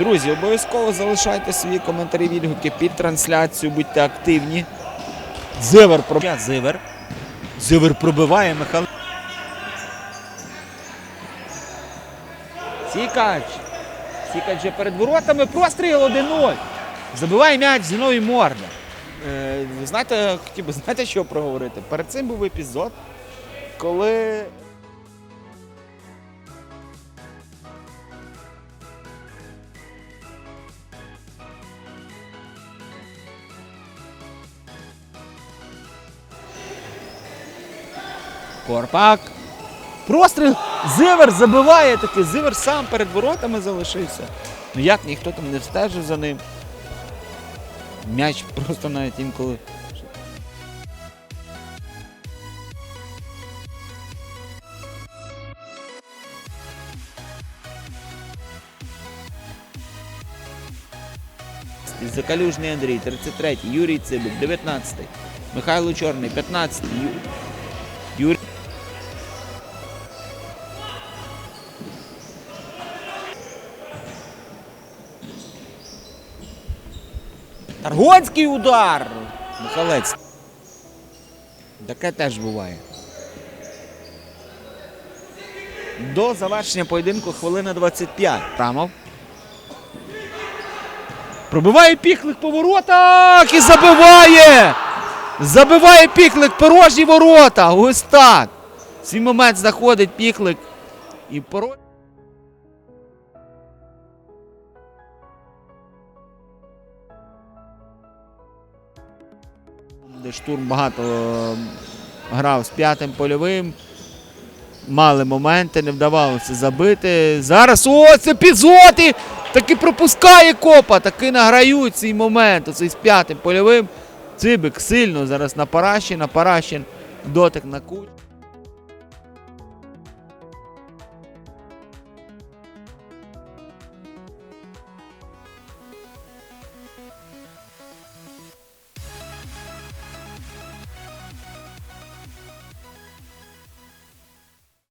Друзі, обов'язково залишайте свої коментарі відгуки під трансляцію, будьте активні. Зивер пробиває. Зивер. Зивер пробиває Михайло. Сікач. Сікач же перед воротами. Простріл 1-0. Забиває м'яч Зіновій Морда. Е, ви знаєте, хотів би знаєте, що проговорити? Перед цим був епізод, коли Корпак. Простріл. Зивер забиває таки. Зивер сам перед воротами залишився. Ну як ніхто там не встежив за ним. М'яч просто навіть інколи. Закалюжний Андрій, 33-й, Юрій Цибик, 19-й, Михайло Чорний, 15, Ю... Юрій. Таргонський удар! Михалець. Таке теж буває. До завершення поєдинку хвилина 25. Рамов. Пробиває піхлик по воротах і забиває! Забиває піхлик порожні ворота. Ось так. В Свій момент знаходить піхлик і порожні. Де штурм багато е, грав з п'ятим польовим. Мали моменти, не вдавалося забити. Зараз ось епізод! І таки пропускає копа, таки награють цей момент. Оцей з п'ятим польовим. Цибик сильно зараз на Параші, на Парашін дотик на кут.